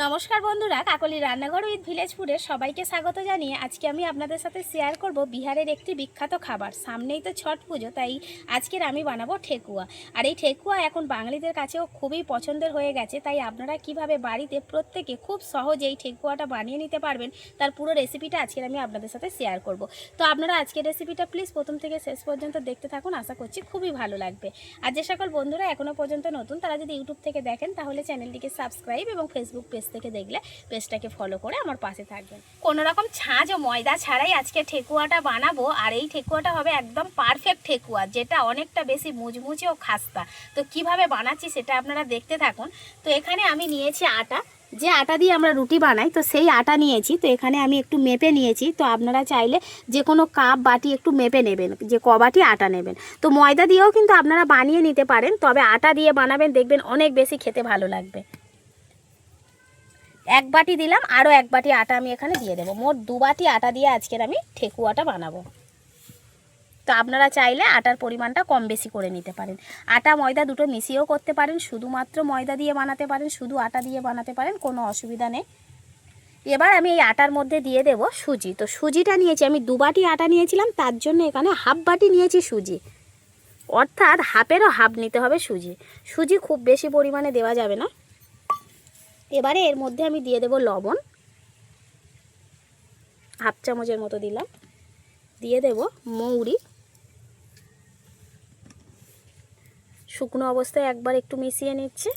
নমস্কার বন্ধুরা, কাকলি রান্নাঘর উইথ ভিলেজ ফুডের সবাইকে স্বাগত জানিয়ে আজকে আমি আপনাদের সাথে শেয়ার করব বিহারের একটি বিখ্যাত খাবার। সামনেই তো ছট পুজো, তাই আজকের আমি বানাবো ঠেকুয়া। আর এই ঠেকুয়া এখন বাঙালিদের কাছেও খুবই পছন্দের হয়ে গেছে, তাই আপনারা কীভাবে বাড়িতে প্রত্যেকে খুব সহজে এই ঠেকুয়াটা বানিয়ে নিতে পারবেন, তার পুরো রেসিপিটা আজকের আমি আপনাদের সাথে শেয়ার করব। তো আপনারা আজকের রেসিপিটা প্লিজ প্রথম থেকে শেষ পর্যন্ত দেখতে থাকুন, আশা করছি খুবই ভালো লাগবে। আর যে সকল বন্ধুরা এখনও পর্যন্ত নতুন, তারা যদি ইউটিউব থেকে দেখেন, তাহলে চ্যানেলটিকে সাবস্ক্রাইব এবং ফেসবুক পেজ থেকে দেখলে পেজটাকে ফলো করে আমার পাশে থাকবেন। কোনো রকম ছাঁচ ও ময়দা ছাড়াই আজকে ঠেকুয়াটা বানাবো, আর এই ঠেকুয়াটা হবে একদম পারফেক্ট ঠেকুয়া, যেটা অনেকটা বেশি মুচমুচে ও খাস্তা। তো কীভাবে বানাচ্ছি সেটা আপনারা দেখতে থাকুন। তো এখানে আমি নিয়েছি আটা। যে আটা দিয়ে আমরা রুটি বানাই, তো সেই আটা নিয়েছি। তো এখানে আমি একটু মেপে নিয়েছি। তো আপনারা চাইলে যে কোনো কাপ, বাটি একটু মেপে নেবেন, যে ক বাটি আটা নেবেন। তো ময়দা দিয়েও কিন্তু আপনারা বানিয়ে নিতে পারেন, তবে আটা দিয়ে বানাবেন, দেখবেন অনেক বেশি খেতে ভালো লাগবে। এক বাটি দিলাম আরও এক বাটি আটা আমি এখানে দিয়ে দেবো। মোট দু বাটি আটা দিয়ে আজকের আমি ঠেকুয়াটা বানাবো। তো আপনারা চাইলে আটার পরিমাণটা কম বেশি করে নিতে পারেন। আটা, ময়দা দুটো মিশিয়েও করতে পারেন, শুধুমাত্র ময়দা দিয়ে বানাতে পারেন, শুধু আটা দিয়ে বানাতে পারেন, কোনো অসুবিধা নেই। এবার আমি এই আটার মধ্যে দিয়ে দেব সুজি। তো সুজিটা নিয়েছি, আমি দু বাটি আটা নিয়েছিলাম, তার জন্য এখানে হাফ বাটি নিয়েছি সুজি। অর্থাৎ হাফেরও হাফ নিতে হবে সুজি। সুজি খুব বেশি পরিমাণে দেওয়া যাবে না। এবারে এর মধ্যে আমি দিয়ে দেব লবণ। হাফ চামচের মতো দিলাম। দিয়ে দেব মৌরি। শুকনো অবস্থায় একবার একটু মিশিয়ে নিচ্ছি।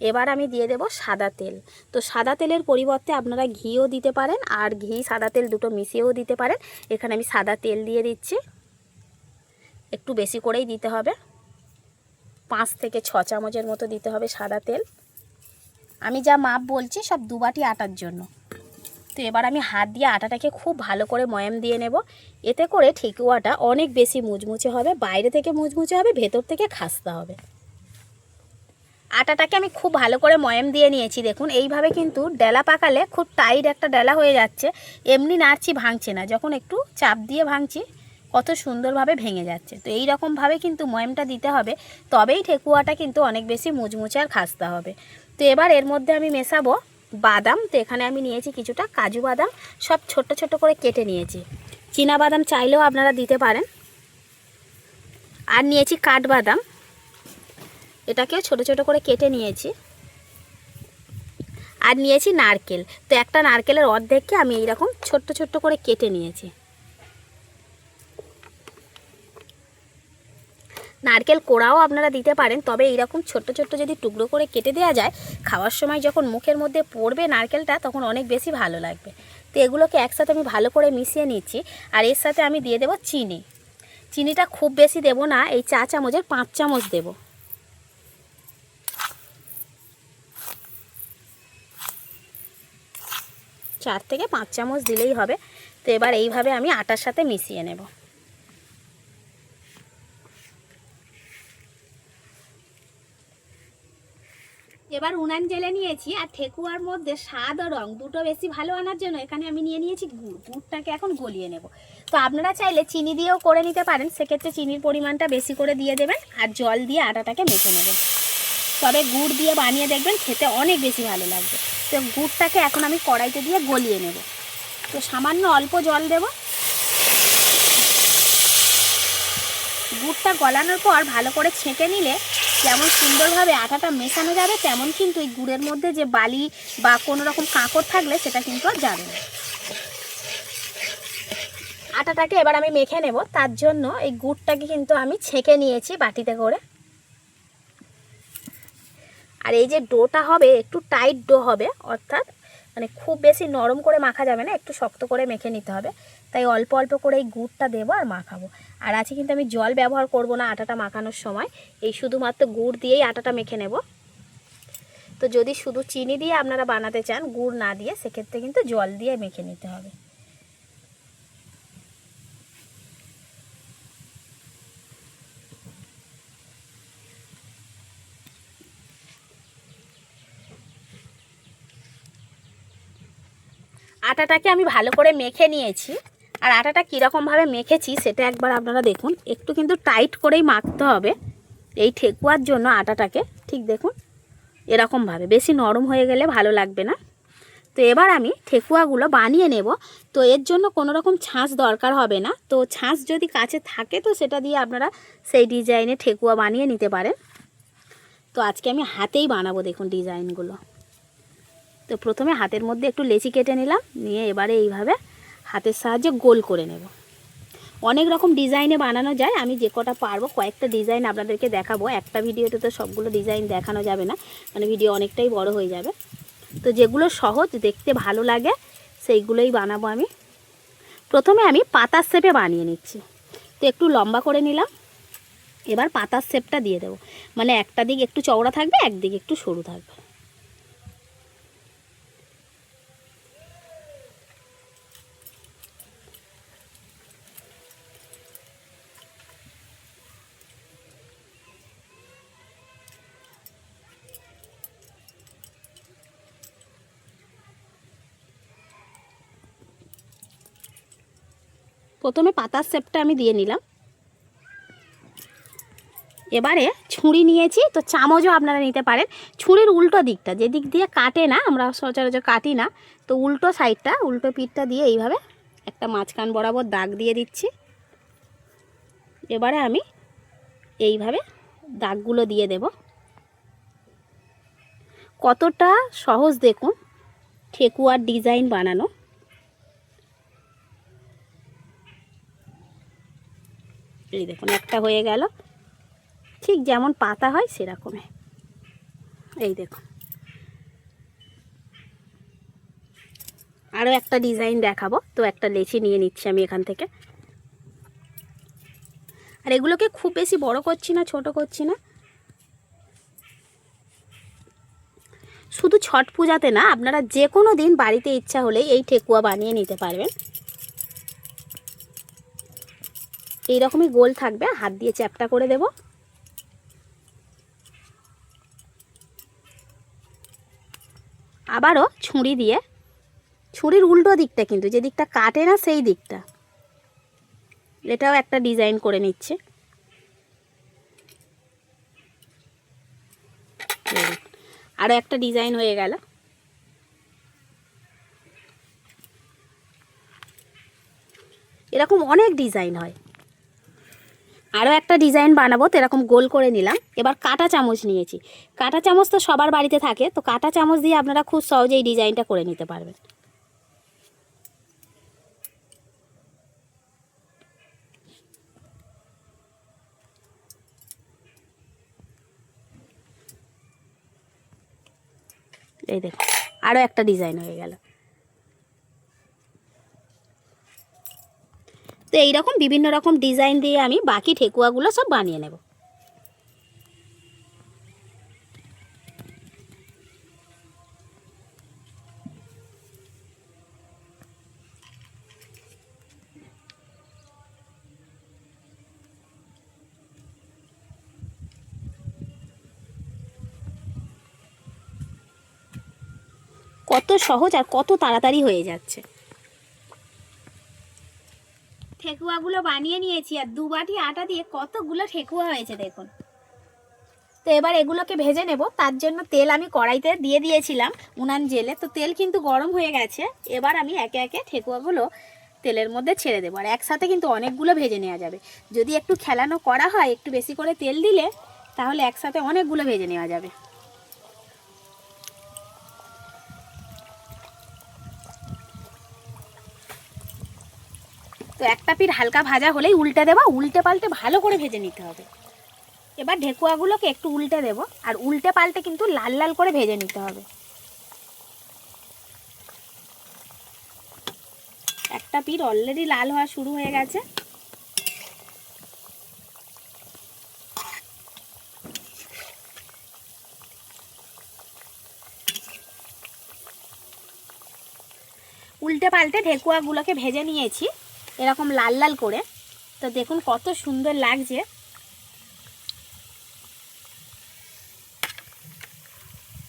এবার আমি দিয়ে দেব সাদা তেল। তো সাদা তেলের পরিবর্তে আপনারা ঘিও দিতে পারেন আর ঘি, সাদা তেল দুটো মিশিয়েও দিতে পারেন। এখানে আমি সাদা তেল দিয়ে দিচ্ছি। একটু বেশি করেই দিতে হবে। পাঁচ থেকে ছ চামচের মতো দিতে হবে সাদা তেল। আমি যা মাপ বলছি সব দু বাটি আটার জন্য। তো এবার আমি হাত দিয়ে আটাটাকে খুব ভালো করে ময়াম দিয়ে নেব। এতে করে ঠেকুয়াটা অনেক বেশি মুচমুচে হবে, বাইরে থেকে মুচমুচে হবে, ভেতর থেকে খাস্তা হবে। আটাটাকে আমি খুব ভালো করে ময়াম দিয়ে নিয়েছি, দেখুন। এইভাবে কিন্তু ডেলা পাকালে খুব টাইট একটা ডেলা হয়ে যাচ্ছে, এমনি নাড়ছি, ভাঙছে না। যখন একটু চাপ দিয়ে ভাঙছি কত সুন্দরভাবে ভেঙে যাচ্ছে। তো এই রকমভাবে কিন্তু ময়ামটা দিতে হবে। তবেই ঠেকুয়াটা কিন্তু অনেক বেশি মুচমুচে আর খাস্তা হবে। তো এবার এর মধ্যে আমি মেশাবো বাদাম। তো এখানে আমি নিয়েছি কিছুটা কাজু বাদাম। সব ছোট ছোট করে কেটে নিয়েছি। চীনা বাদাম চাইলেও আপনারা দিতে পারেন। আর নিয়েছি কাঠবাদাম। এটাকেও ছোট ছোট করে কেটে নিয়েছি। আর নিয়েছি নারকেল। তো একটা নারকেলের অর্ধেককে আমি এইরকম ছোট্ট ছোট্ট করে কেটে নিয়েছি। নারকেল কোড়াও আপনারা দিতে পারেন। তবে এইরকম ছোট্ট ছোট্ট যদি টুকরো করে কেটে দেওয়া যায়, খাওয়ার সময় যখন মুখের মধ্যে পড়বে নারকেলটা, তখন অনেক বেশি ভালো লাগবে। তো এগুলোকে একসাথে আমি ভালো করে মিশিয়ে নিচ্ছি। আর এর সাথে আমি দিয়ে দেবো চিনি। চিনিটা খুব বেশি দেব না, এই চা চামচের পাঁচ চামচ দেব। চার থেকে পাঁচ চামচ দিলেই হবে। তো এবার এইভাবে আমি আটার সাথে মিশিয়ে নেব। এবার উনান জেলে নিয়েছি আর ঠেকুয়ার মধ্যে স্বাদ ও রং দুটো বেশি ভালো আনার জন্য এখানে আমি নিয়ে নিয়েছি গুড়। গুড়টাকে এখন গলিয়ে নেব। তো আপনারা চাইলে চিনি দিয়েও করে নিতে পারেন। সেক্ষেত্রে চিনির পরিমাণটা বেশি করে দিয়ে দেবেন আর জল দিয়ে আটাটাকে মেখে নেবেন তবে গুড় দিয়ে বানিয়ে দেখবেন খেতে অনেক বেশি ভালো লাগবে। তো গুড়টাকে এখন আমি কড়াইতে দিয়ে গলিয়ে নেব। তো সামান্য অল্প জল দেব। গুড়টা গলানোর পর ভালো করে ছেঁকে নিলে যেমন সুন্দরভাবে আটাটা মেশানো যাবে, তেমন কিন্তু এই গুড়ের মধ্যে যে বালি বা কোনো রকম কাঁকড় থাকলে সেটা কিন্তু আর যাবে না। আটাটাকে এবার আমি মেখে নেব। তার জন্য এই গুড়টাকে কিন্তু আমি ছেঁকে নিয়েছি বাটিতে করে। আর এই যে ডোটা হবে, একটু টাইট ডো হবে, অর্থাৎ মানে খুব বেশি নরম করে মাখা যাবে না, একটু শক্ত করে মেখে নিতে হবে। তাই অল্প অল্প করে এই গুড়টা দেবো আর মাখাবো। আর আছে কিন্তু আমি জল ব্যবহার করব না আটাটা মাখানোর সময়। এই শুধুমাত্র গুড় দিয়েই আটাটা মেখে নেব। তো যদি শুধু চিনি দিয়ে আপনারা বানাতে চান, গুড় না দিয়ে, সেক্ষেত্রে কিন্তু জল দিয়ে মেখে নিতে হবে। আটাটাকে আমি ভালো করে মেখে নিয়েছি। আর আটাটা কীরকমভাবে মেখেছি সেটা একবার আপনারা দেখুন। একটু কিন্তু টাইট করেই মাখতে হবে। এই ঠেকুয়ার জন্য আটাটাকে, ঠিক দেখুন এরকমভাবে বেশি নরম হয়ে গেলে ভালো লাগবে না। তো এবার আমি ঠেকুয়াগুলো বানিয়ে নেব। তো এর জন্য কোনো রকম ছাঁচ দরকার হবে না। তো ছাঁচ যদি কাছে থাকে তো সেটা দিয়ে আপনারা সেই ডিজাইনে ঠেকুয়া বানিয়ে নিতে পারেন। তো আজকে আমি হাতেই বানাবো দেখুন ডিজাইনগুলো। তো প্রথমে হাতের মধ্যে একটু লেচি কেটে নিলাম। নিয়ে এবারে এইভাবে হাতের সাহায্যে গোল করে নেব। অনেক রকম ডিজাইনে বানানো যায়, আমি যে কটা পারব, কয়েকটা ডিজাইন আপনাদেরকে দেখাবো। একটা ভিডিওতে তো সবগুলো ডিজাইন দেখানো যাবে না মানে ভিডিও অনেকটাই বড় হয়ে যাবে। তো যেগুলো সহজ, দেখতে ভালো লাগে, সেইগুলোই বানাবো আমি। প্রথমে আমি পাতার শেপে বানিয়ে নিচ্ছি। তো একটু লম্বা করে নিলাম। এবার পাতার শেপটা দিয়ে দেবো। মানে একটা দিক একটু চওড়া থাকবে, একদিক একটু সরু থাকবে। প্রথমে পাতার শেপটা আমি দিয়ে নিলাম। এবারে ছুরি নিয়েছি, তো চামচও আপনারা নিতে পারেন। ছুরির উল্টো দিকটা, যে দিক দিয়ে কাটে না, আমরা সচরাচর কাটি না, তো উল্টো সাইডটা, উল্টো পিঠটা দিয়ে এইভাবে একটা মাঝখান বরাবর দাগ দিয়ে দিচ্ছি। এবারে আমি এইভাবে দাগগুলো দিয়ে দেব। কতটা সহজ দেখুন, ঠেকুয়ার ডিজাইন বানানো। এই দেখুন, একটা হয়ে গেল। ঠিক যেমন পাতা হয় সেরকমই। এই দেখুন। আরও একটা ডিজাইন দেখাবো। তো একটা লেচি নিয়ে নিচ্ছি আমি এখান থেকে। আর এগুলোকে খুব বেশি বড় করছি না, ছোট করছি না। শুধু ছট পূজাতে না, আপনারা যে কোনো দিন বাড়িতে ইচ্ছা হলে এই ঠেকুয়া বানিয়ে নিতে পারবেন। এই রকমই গোল থাকবে। হাত দিয়ে চ্যাপটা করে দেব। আবারও ছুরি দিয়ে। ছুরির উল্টো দিকটা কিন্তু, যে দিকটা কাটে না সেই দিকটা। এটাও একটা ডিজাইন করে নিচ্ছে। আরও একটা ডিজাইন হয়ে গেল। এরকম অনেক ডিজাইন হয়। আরও একটা ডিজাইন বানাবো, তো এরকম গোল করে নিলাম। এবার কাটা চামচ নিয়েছি। কাটা চামচ তো সবার বাড়িতে থাকে, তো কাটা চামচ দিয়ে আপনারা খুব সহজেই ডিজাইনটা করে নিতে পারবেন। এই দেখো আরও একটা ডিজাইন হয়ে গেল। তো এইরকম বিভিন্ন রকম ডিজাইন দিয়ে আমি বাকি ঠেকুয়াগুলো সব বানিয়ে নেব। কত সহজ আর কত তাড়াতাড়ি হয়ে যাচ্ছে। ঠেকুয়াগুলো বানিয়ে নিয়েছি আর দু বাটি আটা দিয়ে কতগুলো ঠেকুয়া হয়েছে দেখুন। তো এবার এগুলোকে ভেজে নেব, তার জন্য তেল আমি কড়াইতে দিয়ে দিয়েছিলাম উনান জেলে। তো তেল কিন্তু গরম হয়ে গেছে, এবার আমি একে একে ঠেকুয়াগুলো তেলের মধ্যে ছেড়ে দেবো। আর একসাথে কিন্তু অনেকগুলো ভেজে নেওয়া যাবে। যদি একটু খেলানো করা হয়, একটু বেশি করে তেল দিলে, তাহলে একসাথে অনেকগুলো ভেজে নেওয়া যাবে। তো একটা পিঠ হালকা ভাজা হলেই উল্টে দেবা, উল্টে পাল্টে ভালো করে ভেজে নিতে হবে। এবার ঢেকুয়াগুলোকে একটু উল্টে দেব, আর উল্টে পাল্টে কিন্তু লাল লাল করে ভেজে নিতে হবে। একটা পিঠ অলরেডি লাল হওয়া শুরু হয়ে গেছে। উল্টে পাল্টে ঢেকুয়াগুলোকে ভেজে নিয়েছি। এরকম লাল লাল করে। তো দেখুন কত সুন্দর লাগছে।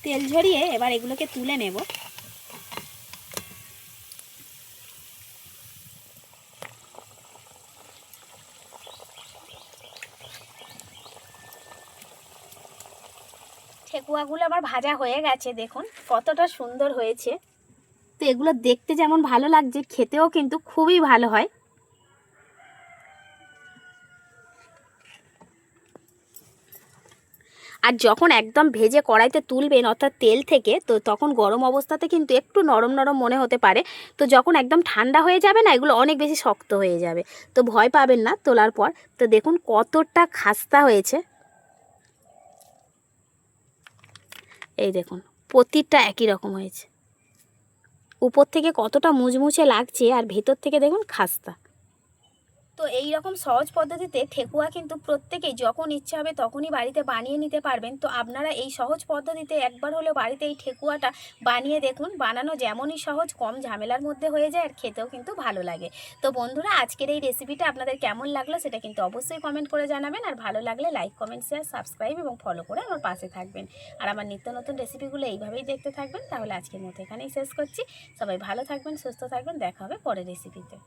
তেল ঝরিয়ে এবার এগুলোকে তুলে নেব। ঠেকুয়াগুলো আবার ভাজা হয়ে গেছে, দেখুন কতটা সুন্দর হয়েছে। তো এগুলো দেখতে যেমন ভালো লাগছে, খেতেও কিন্তু খুবই ভালো হয়। আর যখন একদম ভেজে কড়াইতে তুলবেন, অর্থাৎ তেল থেকে, তো তখন গরম অবস্থাতে কিন্তু একটু নরম নরম মনে হতে পারে। তো যখন একদম ঠান্ডা হয়ে যাবে না, এগুলো অনেক বেশি শক্ত হয়ে যাবে। তো ভয় পাবেন না তোলার পর। তো দেখুন কতটা খাস্তা হয়েছে। এই দেখুন, প্রতিটা একই রকম হয়েছে। উপর থেকে কতটা মুচমুচে লাগছে আর ভেতর থেকে দেখুন খাস্তা। তো এই রকম সহজ পদ্ধতিতে ঠেকুয়া কিন্তু প্রত্যেকেই যখন ইচ্ছে হবে তখনই বাড়িতে বানিয়ে নিতে পারবেন। তো আপনারা এই সহজ পদ্ধতিতে একবার হলেও বাড়িতে এই ঠেকুয়াটা বানিয়ে দেখুন। বানানো যেমনই সহজ, কম ঝামেলার মধ্যে হয়ে যায় আর খেতেও কিন্তু ভালো লাগে। তো বন্ধুরা, আজকের এই রেসিপিটা আপনাদের কেমন লাগল সেটা কিন্তু অবশ্যই কমেন্ট করে জানাবেন। আর ভালো লাগলে লাইক কমেন্ট শেয়ার সাবস্ক্রাইব এবং ফলো করে আমার পাশে থাকবেন। আর আমার নিত্য নতুন রেসিপিগুলো এইভাবেই দেখতে থাকবেন। তাহলে আজকের মতো এখানেই শেষ করছি। সবাই ভালো থাকবেন, সুস্থ থাকবেন। দেখা হবে পরের রেসিপিতে